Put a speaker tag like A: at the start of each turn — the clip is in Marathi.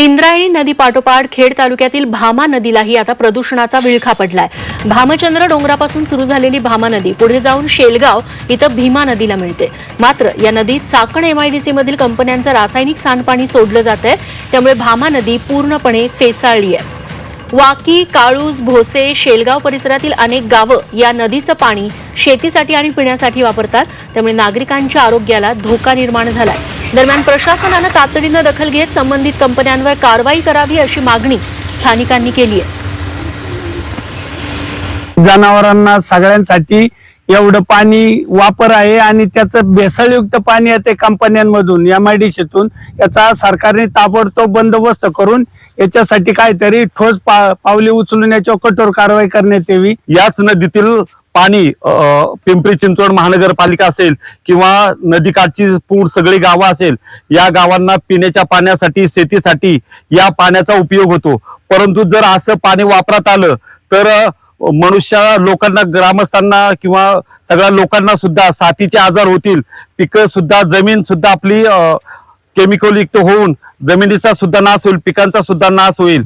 A: इंद्रायणी नदी पाठोपाठ खेड तालुक्यातील भामा नदीलाही आता प्रदूषणाचा विळखा पडलाय. भामचंद्र डोंगरापासून सुरू झालेली भामा नदी पुढे जाऊन शेलगाव इथं भीमा नदीला मिळते. मात्र या नदीत चाकण एमआयडीसी मधील कंपन्यांचं रासायनिक सांडपाणी सोडलं जात आहे त्यामुळे भामा नदी पूर्णपणे फेसाळली आहे. वाकी काळूस भोसे शेलगाव परिसरातील अनेक गावं या नदीचं पाणी शेतीसाठी आणि पिण्यासाठी वापरतात. त्यामुळे नागरिकांच्या आरोग्याला धोका निर्माण झालाय. दरम्यान प्रशासनानं तातडीनं दखल घेत संबंधित कंपन्यांवर कारवाई करावी अशी मागणी स्थानिकांनी केली आहे.
B: जनावरांना सगळ्यांसाठी एवढं पाणी वापर आहे आणि त्याचं भेसळयुक्त पाणी येते कंपन्यांमधून एम आय डी शेतून याचा सरकारने ताबडतोब बंदोबस्त करून याच्यासाठी काहीतरी ठोस पा पावले उचलून याच्यावर कठोर कारवाई करण्यात यावी.
C: याच नदीतील पाणी पिंपरी चिंचवड महानगरपालिका असेल किंवा नदीकाठची पूर सगळी गावं असेल या गावांना पिण्याच्या पाण्यासाठी शेतीसाठी या पाण्याचा उपयोग होतो. परंतु जर असं पाणी वापरात आलं तर मनुष्य लोकांना ग्रामस्थांना किंवा सगळ्या लोकांना सुद्धा साथीचे आजार होतील. पिकं सुद्धा जमीन सुद्धा आपली केमिकलयुक्त होऊन जमिनीचा सुद्धा नाश होईल पिकांचा सुद्धा नाश होईल.